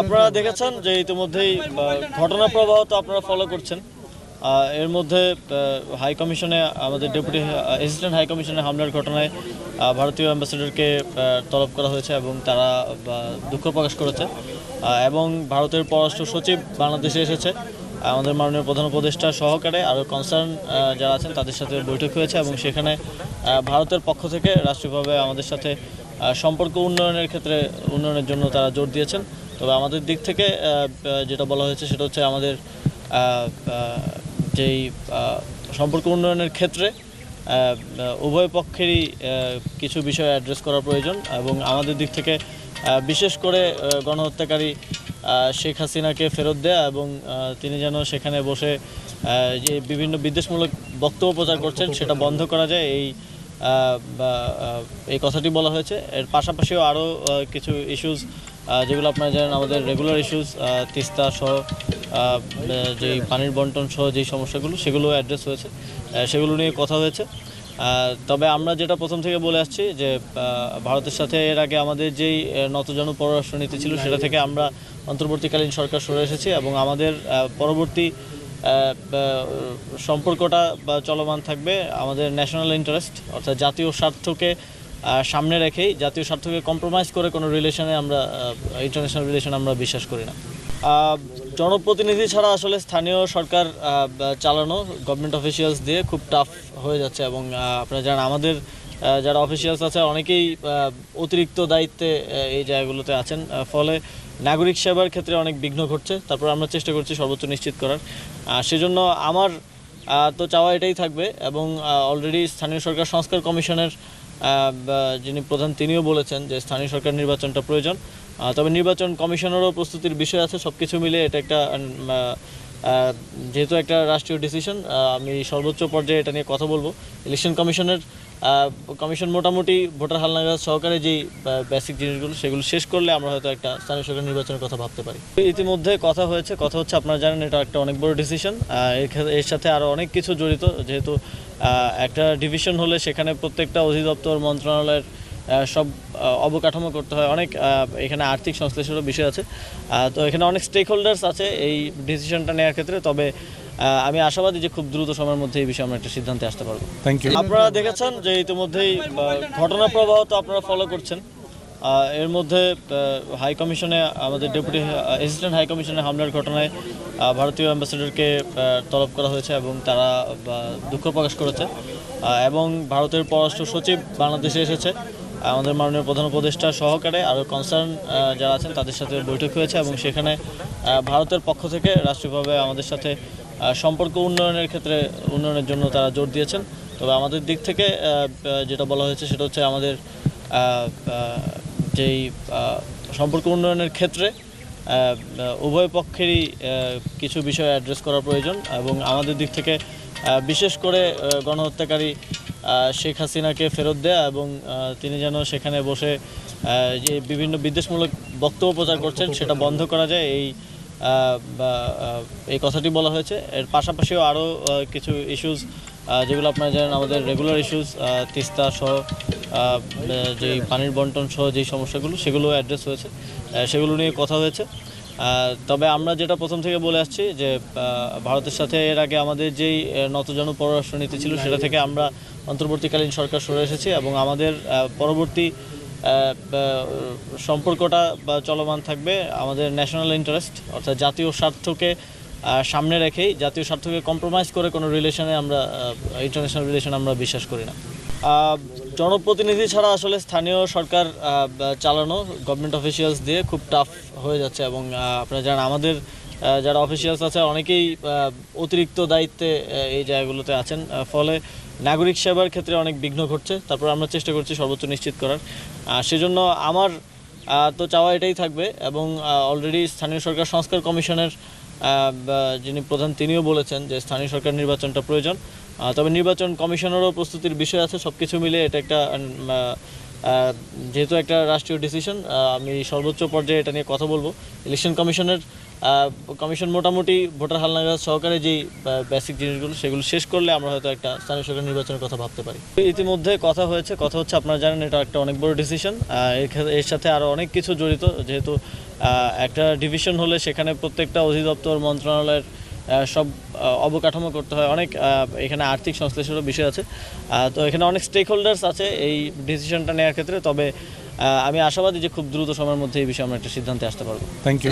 আপনারা দেখেছেন যে ইতিমধ্যেই ঘটনা প্রবাহ তো আপনারা ফলো করছেন। এর মধ্যে হাই কমিশনে আমাদের ডেপুটি অ্যাসিস্ট্যান্ট হাই কমিশনে হামলার ঘটনায় ভারতীয় অ্যাম্বাসেডরকে তলব করা হয়েছে এবং তারা দুঃখ প্রকাশ করেছে। এবং ভারতের পররাষ্ট্র সচিব বাংলাদেশে এসেছে। আমাদের মাননীয় প্রধান উপদেষ্টা সহকারে আরও কনসার্ন যারা আছেন, তাদের সাথে বৈঠক হয়েছে এবং সেখানে ভারতের পক্ষ থেকে রাষ্ট্রীয়ভাবে আমাদের সাথে সম্পর্ক উন্নয়নের ক্ষেত্রে, উন্নয়নের জন্য তারা জোর দিয়েছেন। তবে আমাদের দিক থেকে যেটা বলা হয়েছে সেটা হচ্ছে আমাদের যেই সম্পর্ক উন্নয়নের ক্ষেত্রে উভয় পক্ষেরই কিছু বিষয় অ্যাড্রেস করা প্রয়োজন এবং আমাদের দিক থেকে বিশেষ করে গণহত্যাকারী শেখ হাসিনাকে ফেরত দেয়া এবং তিনি যেন সেখানে বসে যে বিভিন্ন বিদ্বেষমূলক বক্তব্য প্রচার করছেন সেটা বন্ধ করা যায়, এই এই কথাটি বলা হয়েছে। এর পাশাপাশিও আরও কিছু ইস্যুস যেগুলো আপনারা জানেন, আমাদের রেগুলার ইস্যুস তিস্তা সহ যেই পানির বন্টন সহ যেই সমস্যাগুলো, সেগুলো অ্যাড্রেস হয়েছে। সেগুলো নিয়ে কথা হয়েছে। তবে আমরা যেটা প্রথম থেকে বলে আসছি যে ভারতের সাথে এর আগে আমাদের যেই নতজন পররাষ্ট্র নীতি ছিল, সেটা থেকে আমরা অন্তর্বর্তীকালীন সরকার সরে এসেছি এবং আমাদের পরবর্তী সম্পর্কটা বা চলমান থাকবে আমাদের ন্যাশনাল ইন্টারেস্ট অর্থাৎ জাতীয় স্বার্থকে সামনে রেখেই, জাতীয় স্বার্থকে কম্প্রোমাইজ করে কোনো রিলেশনে আমরা ইন্টারন্যাশনাল রিলেশন আমরা বিশ্বাস করি না। জনপ্রতিনিধি ছাড়া আসলে স্থানীয় সরকার চালানো গভর্নমেন্ট অফিসিয়ালস দিয়ে খুব টাফ হয়ে যাচ্ছে এবং আপনারা জানেন আমাদের যারা অফিসিয়ালস আছে, অনেকেই অতিরিক্ত দায়িত্বে এই জায়গাগুলোতে আছেন। ফলে নাগরিক সেবার ক্ষেত্রে অনেক বিঘ্ন ঘটছে। তারপর আমরা চেষ্টা করছি সর্বোচ্চ নিশ্চিত করার। সেজন্য আমার তো চাওয়া এটাই থাকবে এবং অলরেডি স্থানীয় সরকার সংস্কার কমিশনের যিনি প্রধান তিনিও বলেছেন যে স্থানীয় সরকার নির্বাচনটা প্রয়োজন। তবে নির্বাচন কমিশনেরও প্রস্তুতির বিষয় আছে। সব কিছু মিলে এটা একটা যেহেতু একটা রাষ্ট্রীয় ডিসিশন আমি সর্বোচ্চ পর্যায়ে এটা নিয়ে কথা বলব। ইলেকশন কমিশনের কমিশন মোটামুটি ভোটার হালনাগাদ সহকারে যেই বেসিক জিনিসগুলো, সেগুলো শেষ করলে আমরা হয়তো একটা স্থানীয় সরকার নির্বাচনের কথা ভাবতে পারি। ইতিমধ্যে কথা হয়েছে, কথা হচ্ছে আপনারা জানেন, এটা একটা অনেক বড় ডিসিশন এর সাথে আরও অনেক কিছু জড়িত, যেহেতু একটা ডিভিশন হলে সেখানে প্রত্যেকটা অধিদপ্তর, মন্ত্রণালয়ের সব অবকাঠামো করতে হয়। অনেক এখানে আর্থিক সংশ্লেষেরও বিষয় আছে। তো এখানে অনেক স্টেক হোল্ডার্স আছে এই ডিসিশনটা নেওয়ার ক্ষেত্রে। তবে আমি আশাবাদী যে খুব দ্রুত সময়ের মধ্যে এই বিষয়ে আমরা একটা সিদ্ধান্তে আসতে পারব। থ্যাংক ইউ আপনারা দেখেছেন যে ইতিমধ্যেই ঘটনা প্রবাহ তো আপনারা ফলো করছেন। এর মধ্যে হাই কমিশনে আমাদের ডেপুটি অ্যাসিস্ট্যান্ট হাই কমিশনে হামলার ঘটনায় ভারতীয় অ্যাম্বাসেডরকে তলব করা হয়েছে এবং তারা দুঃখ প্রকাশ করেছে। এবং ভারতের পররাষ্ট্র সচিব বাংলাদেশে এসেছে। আমাদের মাননীয় প্রধান উপদেষ্টা সহকারে আরও কনসার্ন যারা আছেন তাদের সাথে বৈঠক হয়েছে এবং সেখানে ভারতের পক্ষ থেকে রাষ্ট্রীয়ভাবে আমাদের সাথে সম্পর্ক উন্নয়নের ক্ষেত্রে, উন্নয়নের জন্য তারা জোর দিয়েছেন। তবে আমাদের দিক থেকে যেটা বলা হয়েছে সেটা হচ্ছে আমাদের যেই সম্পর্ক উন্নয়নের ক্ষেত্রে উভয় পক্ষেরই কিছু বিষয় অ্যাড্রেস করা প্রয়োজন এবং আমাদের দিক থেকে বিশেষ করে গণহত্যাকারী শেখ হাসিনাকে ফেরত দেয়া এবং তিনি যেন সেখানে বসে যে বিভিন্ন বিদ্বেষমূলক বক্তব্য প্রচার করছেন সেটা বন্ধ করা যায়। এই এই কথাটি বলা হয়েছে। এর পাশাপাশিও আরও কিছু ইস্যুস যেগুলো আপনারা জানেন আমাদের রেগুলার ইস্যুস তিস্তা সহ যেই পানির বন্টন সহ যেই সমস্যাগুলো সেগুলো অ্যাড্রেস হয়েছে। সেগুলো নিয়ে কথা হয়েছে। তবে আমরা যেটা প্রথম থেকে বলে আসছি যে ভারতের সাথে এর আগে আমাদের যেই নতজন পররাষ্ট্র নীতি ছিল সেটা থেকে আমরা অন্তর্বর্তীকালীন সরকার সরে এসেছে এবং আমাদের পরবর্তী সম্পর্কটা বা চলমান থাকবে আমাদের ন্যাশনাল ইন্টারেস্ট অর্থাৎ জাতীয় স্বার্থকে সামনে রেখেই, জাতীয় স্বার্থকে কম্প্রোমাইজ করে কোনো রিলেশনে আমরা ইন্টারন্যাশনাল রিলেশন আমরা বিশ্বাস করি না। জনপ্রতিনিধি ছাড়া আসলে স্থানীয় সরকার চালানো গভর্নমেন্ট অফিসিয়ালস দিয়ে খুব টাফ হয়ে যাচ্ছে এবং আপনারা জানেন আমাদের যারা অফিসিয়ালস আছে, অনেকেই অতিরিক্ত দায়িত্বে এই জায়গাগুলোতে আছেন। ফলে নাগরিক সেবার ক্ষেত্রে অনেক বিঘ্ন ঘটছে। তারপর আমরা চেষ্টা করছি সর্বোচ্চ নিশ্চিত করার। সেজন্য আমার তো চাওয়া এটাই থাকবে এবং অলরেডি স্থানীয় সরকার সংস্কার কমিশনের যিনি প্রধান তিনিও বলেছেন যে স্থানীয় সরকার নির্বাচনটা প্রয়োজন। তবে নির্বাচন কমিশনেরও প্রস্তুতির বিষয় আছে। সব কিছু মিলে এটা একটা যেহেতু একটা রাষ্ট্রীয় ডিসিশন আমি সর্বোচ্চ পর্যায়ে এটা নিয়ে কথা বলব। ইলেকশন কমিশনের কমিশন মোটামুটি ভোটার হালনাগাদ সহকারে যেই বেসিক জিনিসগুলো সেগুলো শেষ করলে আমরা হয়তো একটা স্থানীয় সরকার নির্বাচনের কথা ভাবতে পারি। ইতিমধ্যে কথা হয়েছে, কথা হচ্ছে আপনারা জানেন এটা একটা অনেক বড় ডিসিশন এর সাথে আরও অনেক কিছু জড়িত। যেহেতু একটা ডিভিশন হলে সেখানে প্রত্যেকটা অধিদপ্তর, মন্ত্রণালয়ের সব অবকাঠামো করতে হয়। অনেক এখানে আর্থিক সংশ্লেষেরও বিষয় আছে। তো এখানে অনেক স্টেক হোল্ডার্স আছে এই ডিসিশনটা নেওয়ার ক্ষেত্রে। তবে আমি আশাবাদী যে খুব দ্রুত সময়ের মধ্যে এই বিষয়ে আমরা একটা সিদ্ধান্তে আসতে পারব। Thank you